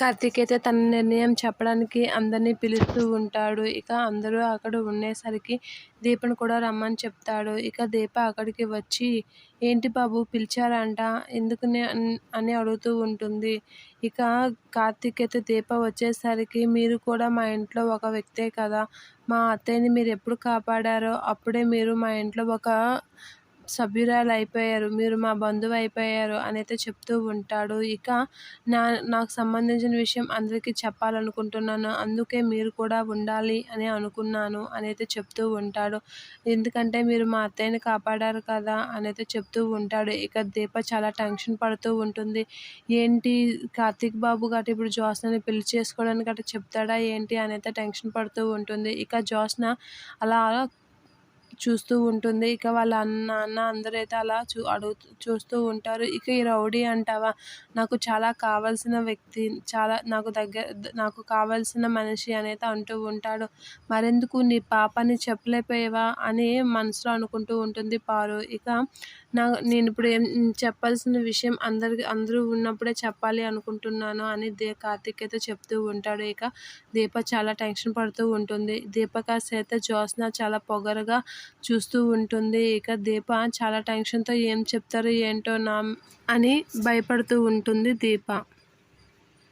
కార్తీక్ అయితే తన నిర్ణయం చెప్పడానికి అందరినీ పిలుస్తూ ఉంటాడు. ఇక అందరూ అక్కడ ఉండేసరికి దీపను కూడా రమ్మని చెప్తాడు. ఇక దీప అక్కడికి వచ్చి ఏంటి బాబు పిలిచారంట? ఎందుకు అని అడుగుతూ ఉంటుంది. ఇక కార్తీక్ అయితే దీప వచ్చేసరికి మీరు కూడా మా ఇంట్లో ఒక వ్యక్తే కదా. మా అత్తయ్యని మీరు ఎప్పుడు కాపాడారో అప్పుడే మీరు మా ఇంట్లో ఒక సభ్యురాలు అయిపోయారు మీరు మా బంధువు అయిపోయారు అని అయితే చెప్తూ ఉంటాడు. ఇక నా నాకు సంబంధించిన విషయం అందరికీ చెప్పాలనుకుంటున్నాను. అందుకే మీరు కూడా ఉండాలి అని అనుకున్నాను అని అయితే చెప్తూ ఉంటాడు. ఎందుకంటే మీరు మా అత్తయ్యని కాపాడారు కదా అని అయితే చెప్తూ ఉంటాడు. ఇక దీప చాలా టెన్షన్ పడుతూ ఉంటుంది. ఏంటి కార్తీక్ బాబు గట్ట ఇప్పుడు జ్యోత్స్నని పెళ్ళి చేసుకోవడానికి గట్రా చెప్తాడా ఏంటి అని అయితే టెన్షన్ పడుతూ ఉంటుంది. ఇక జ్యోత్స్న అలా చూస్తూ ఉంటుంది. ఇక వాళ్ళ అన్న నాన్న అందరైతే అలా చూ అడుగుతూ చూస్తూ ఉంటారు. ఇక ఈ రౌడీ అంటావా? నాకు చాలా కావాల్సిన వ్యక్తి చాలా నాకు దగ్గర నాకు కావాల్సిన మనిషి అనేది అంటూ ఉంటాడు. మరెందుకు నీ పాపని చెప్పలేకపోయావా? అని మనసులో అనుకుంటూ ఉంటుంది పారు. ఇక నా నేను ఇప్పుడు ఏం చెప్పాల్సిన విషయం అందరికి అందరూ ఉన్నప్పుడే చెప్పాలి అనుకుంటున్నాను అని దే కార్తిక్ అయితే చెప్తూ ఉంటాడు. ఇక దీప చాలా టెన్షన్ పడుతూ ఉంటుంది. దీపక అయితే జ్యోత్స్న చాలా పొగరుగా చూస్తూ ఉంటుంది. ఇక దీప చాలా టెన్షన్తో ఏం చెప్తారు ఏంటో నా అని భయపడుతూ ఉంటుంది దీప.